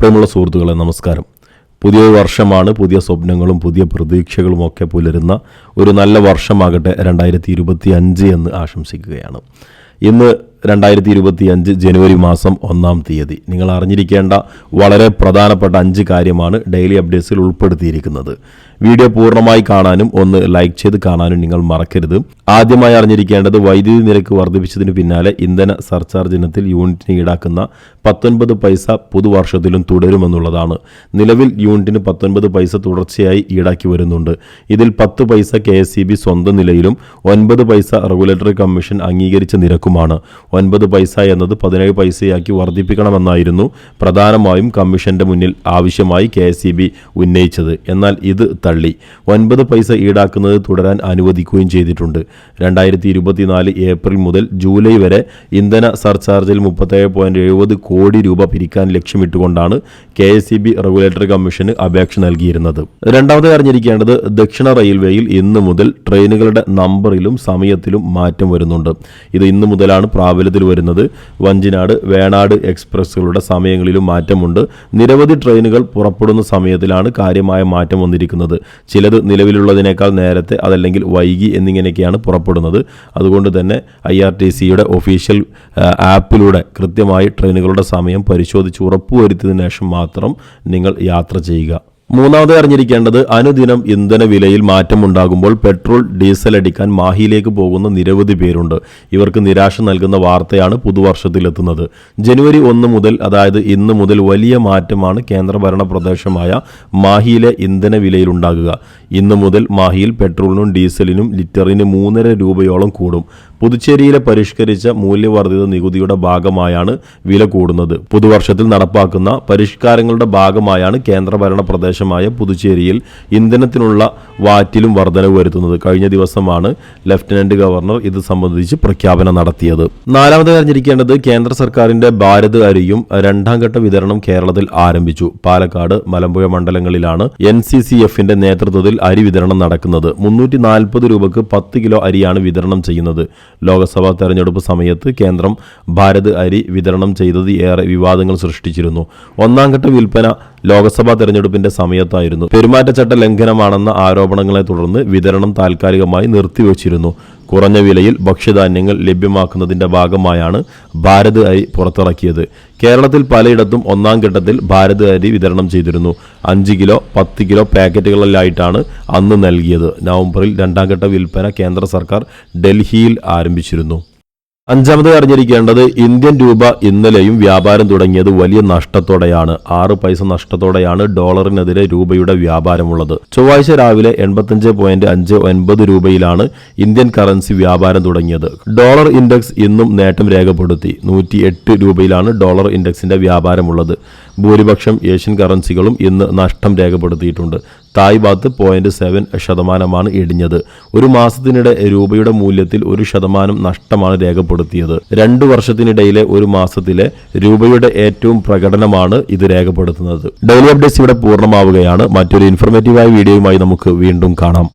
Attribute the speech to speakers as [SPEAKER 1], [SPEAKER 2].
[SPEAKER 1] പ്രിയമുള്ള സുഹൃത്തുക്കളെ നമസ്കാരം. പുതിയ വർഷമാണ് പുതിയ സ്വപ്നങ്ങളും പുതിയ പ്രതീക്ഷകളും ഒക്കെ പുലരുന്ന ഒരു നല്ല വർഷമാകട്ടെ രണ്ടായിരത്തി ഇരുപത്തി അഞ്ച് എന്ന് ആശംസിക്കുകയാണ്. ഇന്ന് രണ്ടായിരത്തി ഇരുപത്തി അഞ്ച് ജനുവരി മാസം ഒന്നാം തീയതി. നിങ്ങൾ അറിഞ്ഞിരിക്കേണ്ട വളരെ പ്രധാനപ്പെട്ട അഞ്ച് കാര്യമാണ് ഡെയിലി അപ്ഡേറ്റ്സിൽ ഉൾപ്പെടുത്തിയിരിക്കുന്നത്. വീഡിയോ പൂർണമായി കാണാനും ഒന്ന് ലൈക്ക് ചെയ്ത് കാണാനും നിങ്ങൾ മറക്കരുത്. ആദ്യമായി അറിഞ്ഞിരിക്കേണ്ടത് വൈദ്യുതി നിരക്ക് വർദ്ധിപ്പിച്ചതിന് പിന്നാലെ ഇന്ധന സർചാർജ് ഇനത്തിൽ യൂണിറ്റിന് ഈടാക്കുന്ന പത്തൊൻപത് പൈസ പുതുവർഷത്തിലും തുടരുമെന്നുള്ളതാണ്. നിലവിൽ യൂണിറ്റിന് പത്തൊൻപത് പൈസ തുടർച്ചയായി ഈടാക്കി വരുന്നുണ്ട്. ഇതിൽ പത്ത് പൈസ കെ സ്വന്തം നിലയിലും ഒൻപത് പൈസ റെഗുലേറ്ററി കമ്മീഷൻ അംഗീകരിച്ച നിരക്കുമാണ്. ഒൻപത് പൈസ എന്നത് പതിനേഴ് പൈസയാക്കി വർദ്ധിപ്പിക്കണമെന്നായിരുന്നു പ്രധാനമായും കമ്മീഷന്റെ മുന്നിൽ ആവശ്യമായി കെ ഉന്നയിച്ചത്. എന്നാൽ ഇത് തള്ളി. ഒൻപത് പൈസ ഈടാക്കുന്നത് തുടരാൻ അനുവദിക്കുകയും ചെയ്തിട്ടുണ്ട്. രണ്ടായിരത്തി ഇരുപത്തിനാല് ഏപ്രിൽ മുതൽ ജൂലൈ വരെ ഇന്ധന സർചാർജിൽ മുപ്പത്തേഴ് പോയിന്റ് എഴുപത് കോടി രൂപ പിരിക്കാൻ ലക്ഷ്യമിട്ടുകൊണ്ടാണ് K S C B regulatory commission അപേക്ഷ നൽകിയിരുന്നത്. രണ്ടാമത് അറിഞ്ഞിരിക്കേണ്ടത് ദക്ഷിണ റെയിൽവേയിൽ ഇന്ന് മുതൽ ട്രെയിനുകളുടെ നമ്പറിലും സമയത്തിലും മാറ്റം വരുന്നുണ്ട്. ഇത് ഇന്ന് മുതലാണ് പ്രാബല്യത്തിൽ വരുന്നത്. വഞ്ചിനാട് വേണാട് എക്സ്പ്രസ്സുകളുടെ സമയങ്ങളിലും മാറ്റമുണ്ട്. നിരവധി ട്രെയിനുകൾ പുറപ്പെടുന്ന സമയത്തിലാണ് കാര്യമായ മാറ്റം വന്നിരിക്കുന്നത്. ചിലത് നിലവിലുള്ളതിനേക്കാൾ നേരത്തെ അതല്ലെങ്കിൽ വൈകി എന്നിങ്ങനെയൊക്കെയാണ് പുറപ്പെടുന്നത്. അതുകൊണ്ട് തന്നെ ഐ ആർ ടി സിയുടെ ഒഫീഷ്യൽ ആപ്പിലൂടെ കൃത്യമായി ട്രെയിനുകളുടെ സമയം പരിശോധിച്ച് ഉറപ്പുവരുത്തിയതിനു ശേഷം മാത്രം നിങ്ങൾ യാത്ര ചെയ്യുക. മൂന്നാമത് അറിഞ്ഞിരിക്കേണ്ടത് അനുദിനം ഇന്ധന വിലയിൽ മാറ്റമുണ്ടാകുമ്പോൾ പെട്രോൾ ഡീസൽ അടിക്കാൻ മാഹിയിലേക്ക് പോകുന്ന നിരവധി പേരുണ്ട്. ഇവർക്ക് നിരാശ നൽകുന്ന വാർത്തയാണ് പുതുവർഷത്തിലെത്തുന്നത്. ജനുവരി ഒന്ന് മുതൽ അതായത് ഇന്ന് മുതൽ വലിയ മാറ്റമാണ് കേന്ദ്രഭരണ പ്രദേശമായ മാഹിയിലെ ഇന്ധന വിലയിലുണ്ടാകുക. ഇന്ന് മുതൽ മാഹിയിൽ പെട്രോളിനും ഡീസലിനും ലിറ്ററിന് മൂന്നര രൂപയോളം കൂടും. പുതുച്ചേരിയിലെ പരിഷ്കരിച്ച മൂല്യവർദ്ധിത നികുതിയുടെ ഭാഗമായാണ് വില കൂടുന്നത്. പുതുവർഷത്തിൽ നടപ്പാക്കുന്ന പരിഷ്കാരങ്ങളുടെ ഭാഗമായാണ് കേന്ദ്രഭരണ പ്രദേശമായ പുതുച്ചേരിയിൽ ഇന്ധനത്തിനുള്ള വാറ്റിലും വർധനവ് വരുത്തുന്നത്. കഴിഞ്ഞ ദിവസമാണ് ലഫ്റ്റനന്റ് ഗവർണർ ഇത് സംബന്ധിച്ച് പ്രഖ്യാപനം നടത്തിയത്. നാലാമത് അറിഞ്ഞിരിക്കേണ്ടത് കേന്ദ്ര സർക്കാരിന്റെ ഭാരത് അരിയും രണ്ടാം ഘട്ട വിതരണം കേരളത്തിൽ ആരംഭിച്ചു. പാലക്കാട് മലമ്പുഴ മണ്ഡലങ്ങളിലാണ് എൻ സി സി എഫിന്റെ നേതൃത്വത്തിൽ അരി വിതരണം നടക്കുന്നത്. മുന്നൂറ്റി നാൽപ്പത് രൂപക്ക് പത്ത് കിലോ അരിയാണ് വിതരണം ചെയ്യുന്നത്. ലോക്സഭാ തെരഞ്ഞെടുപ്പ് സമയത്ത് കേന്ദ്രം ഭാരത് അരി വിതരണം ചെയ്തത് ഏറെ വിവാദങ്ങൾ സൃഷ്ടിച്ചിരുന്നു. ഒന്നാം ഘട്ട വിൽപ്പന ലോക്സഭാ തെരഞ്ഞെടുപ്പിന്റെ സമയത്തായിരുന്നു. പെരുമാറ്റച്ചട്ട ലംഘനമാണെന്ന ആരോപണങ്ങളെ തുടർന്ന് വിതരണം താൽക്കാലികമായി നിർത്തിവച്ചിരുന്നു. കുറഞ്ഞ വിലയിൽ ഭക്ഷ്യധാന്യങ്ങൾ ലഭ്യമാക്കുന്നതിന്റെ ഭാഗമായാണ് ഭാരത് അരി പുറത്തിറക്കിയത്. കേരളത്തിൽ പലയിടത്തും ഒന്നാം ഘട്ടത്തിൽ ഭാരത് അരി വിതരണം ചെയ്തിരുന്നു. അഞ്ച് കിലോ പത്ത് കിലോ പാക്കറ്റുകളിലായിട്ടാണ് അന്ന് നൽകിയത്. നവംബറിൽ രണ്ടാം ഘട്ട വിൽപ്പന കേന്ദ്ര സർക്കാർ ഡൽഹിയിൽ ആരംഭിച്ചിരുന്നു. അഞ്ചാമത് അറിഞ്ഞിരിക്കേണ്ടത് ഇന്ത്യൻ രൂപ ഇന്നലെയും വ്യാപാരം തുടങ്ങിയത് വലിയ നഷ്ടത്തോടെയാണ്. ആറ് പൈസ നഷ്ടത്തോടെയാണ് ഡോളറിനെതിരെ രൂപയുടെ വ്യാപാരമുള്ളത്. ചൊവ്വാഴ്ച രാവിലെ എൺപത്തഞ്ച് പോയിന്റ് അഞ്ച് ഒൻപത് രൂപയിലാണ് ഇന്ത്യൻ കറൻസി വ്യാപാരം തുടങ്ങിയത്. ഡോളർ ഇൻഡെക്സ് ഇന്നും നേട്ടം രേഖപ്പെടുത്തി. നൂറ്റി എട്ട് രൂപയിലാണ് ഡോളർ ഇൻഡെക്സിന്റെ വ്യാപാരമുള്ളത്. ഭൂരിപക്ഷം ഏഷ്യൻ കറൻസികളും ഇന്ന് നഷ്ടം രേഖപ്പെടുത്തിയിട്ടുണ്ട്. തായ് ബാത്ത് പോയിന്റ് സെവൻ ശതമാനമാണ് ഇടിഞ്ഞത്. ഒരു മാസത്തിനിടെ രൂപയുടെ മൂല്യത്തിൽ ഒരു ശതമാനം നഷ്ടമാണ് രേഖപ്പെടുത്തിയത്. രണ്ടു വർഷത്തിനിടയിലെ ഒരു മാസത്തിലെ രൂപയുടെ ഏറ്റവും പ്രകടനമാണ് ഇത് രേഖപ്പെടുത്തുന്നത്. ഡെയിലി അപ്ഡേറ്റ്സ് ഇവിടെ പൂർണമാവുകയാണ്. മറ്റൊരു ഇൻഫർമേറ്റീവായ വീഡിയോയുമായി നമുക്ക് വീണ്ടും കാണാം.